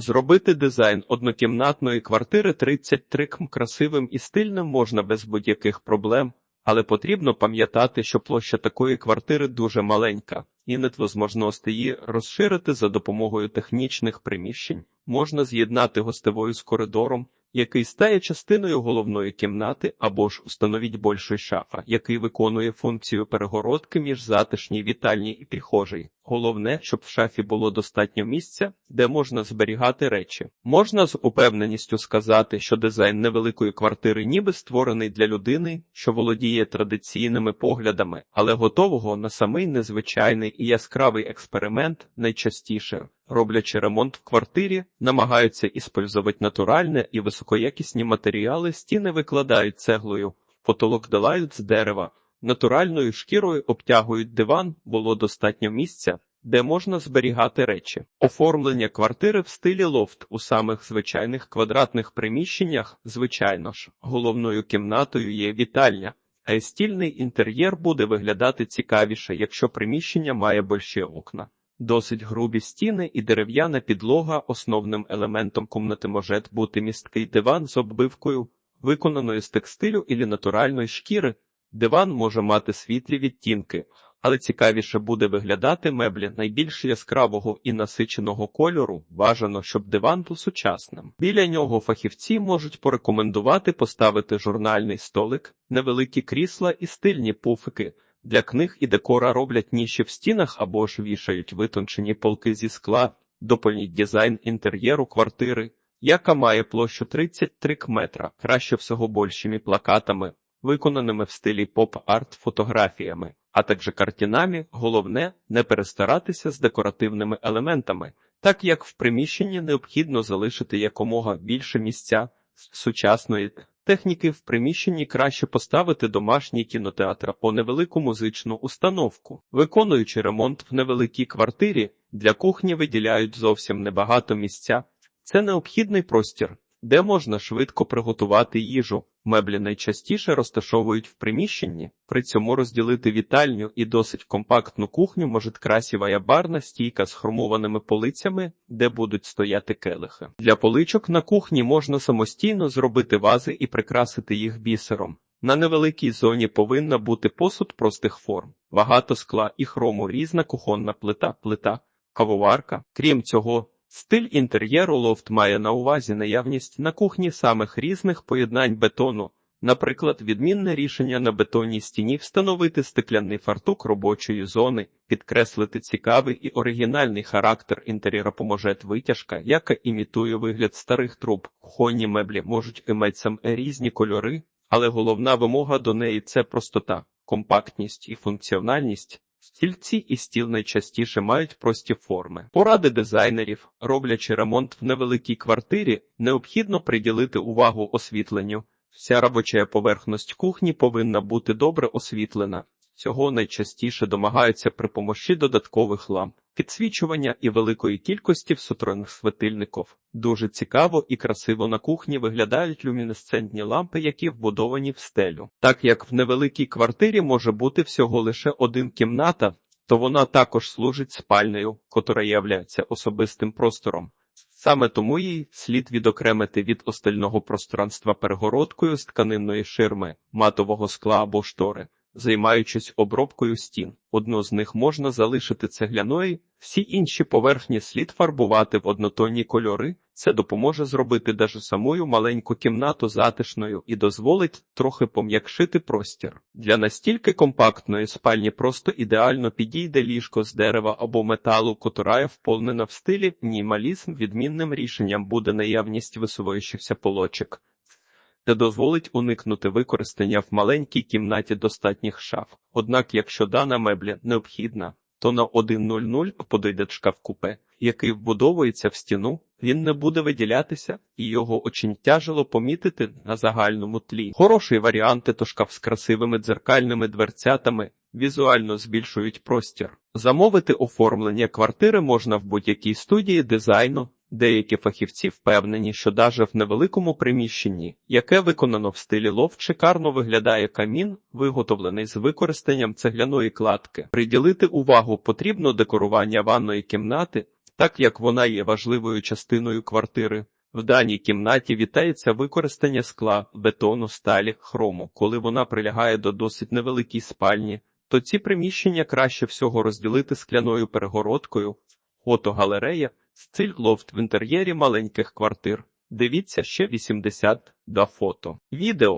Зробити дизайн однокімнатної квартири 33 км красивим і стильним можна без будь-яких проблем, але потрібно пам'ятати, що площа такої квартири дуже маленька, і нет можливості її розширити за допомогою технічних приміщень. Можна з'єднати гостевою з коридором, який стає частиною головної кімнати, або ж установіть більший шафа, який виконує функцію перегородки між затишній вітальні і прихожій. Головне, щоб в шафі було достатньо місця, де можна зберігати речі. Можна з упевненістю сказати, що дизайн невеликої квартири ніби створений для людини, що володіє традиційними поглядами, але готового на самий незвичайний і яскравий експеримент найчастіше. Роблячи ремонт в квартирі, намагаються іспользувати натуральне і високоякісні матеріали, стіни викладають цеглою, потолок долають з дерева, натуральною шкірою обтягують диван, було достатньо місця, де можна зберігати речі. Оформлення квартири в стилі лофт у самих звичайних квадратних приміщеннях, звичайно ж, головною кімнатою є вітальня. А стільний інтер'єр буде виглядати цікавіше, якщо приміщення має більші окна. Досить грубі стіни і дерев'яна підлога. Основним елементом кімнати може бути місткий диван з оббивкою, виконаною з текстилю і натуральної шкіри. Диван може мати світлі відтінки, але цікавіше буде виглядати меблі найбільш яскравого і насиченого кольору. Бажано, щоб диван був сучасним. Біля нього фахівці можуть порекомендувати поставити журнальний столик, невеликі крісла і стильні пуфики. Для книг і декора роблять ніші в стінах або ж вішають витончені полки зі скла, доповніть дизайн інтер'єру квартири, яка має площу 33 метра, краще всього більшими плакатами, виконаними в стилі поп-арт фотографіями, а також картинами. Головне не перестаратися з декоративними елементами, так як в приміщенні необхідно залишити якомога більше місця сучасної техніки в приміщенні краще поставити домашній кінотеатр або невелику музичну установку. Виконуючи ремонт в невеликій квартирі, для кухні виділяють зовсім небагато місця. Це необхідний простір, де можна швидко приготувати їжу. Меблі найчастіше розташовують в приміщенні, при цьому розділити вітальню і досить компактну кухню може красива барна стійка з хромованими полицями, де будуть стояти келихи. Для поличок на кухні можна самостійно зробити вази і прикрасити їх бісером. На невеликій зоні повинна бути посуд простих форм, багато скла і хрому, різна кухонна плита, плита, кавоварка. Крім цього, Стиль інтер'єру лофт має на увазі наявність на кухні самих різних поєднань бетону, наприклад, відмінне рішення на бетонній стіні встановити стекляний фартук робочої зони, підкреслити цікавий і оригінальний характер інтер'єра поможе витяжка, яка імітує вигляд старих труб. Кухонні меблі можуть іметь саме різні кольори, але головна вимога до неї це простота, компактність і функціональність. Стільці і стіл найчастіше мають прості форми. Поради дизайнерів, роблячи ремонт в невеликій квартирі, необхідно приділити увагу освітленню. Вся робоча поверхність кухні повинна бути добре освітлена. Цього найчастіше домагаються при помощі додаткових ламп, підсвічування і великої кількості всотронних светильників. Дуже цікаво і красиво на кухні виглядають люмінесцентні лампи, які вбудовані в стелю. Так як в невеликій квартирі може бути всього лише один кімната, то вона також служить спальнею, котра являється особистим простором. Саме тому їй слід відокремити від остального пространства перегородкою з тканинної ширми, матового скла або штори займаючись обробкою стін. Одну з них можна залишити цегляною, всі інші поверхні слід фарбувати в однотонні кольори. Це допоможе зробити даже самою маленьку кімнату затишною і дозволить трохи пом'якшити простір. Для настільки компактної спальні просто ідеально підійде ліжко з дерева або металу, котра вповнена в стилі мінімалізм. Відмінним рішенням буде наявність висуваючихся полочок та дозволить уникнути використання в маленькій кімнаті достатніх шаф. Однак, якщо дана мебля необхідна, то на 1.00 подойде шкаф купе, який вбудовується в стіну, він не буде виділятися, і його очень тяжело помітити на загальному тлі. Хороший варіант – то шкаф з красивими дзеркальними дверцятами. Візуально збільшують простір. Замовити оформлення квартири можна в будь-якій студії дизайну, Деякі фахівці впевнені, що даже в невеликому приміщенні, яке виконано в стилі лофт, шикарно виглядає камін, виготовлений з використанням цегляної кладки. Приділити увагу потрібно декорування ванної кімнати. так як вона є важливою частиною квартири. В даній кімнаті вітається використання скла, бетону, сталі, хрому. Коли вона прилягає до досить невеликій спальні, то ці приміщення краще всього розділити скляною перегородкою. Фотогалерея стиль лофт в інтер'єрі маленьких квартир. Дивіться ще 82 фото. Відео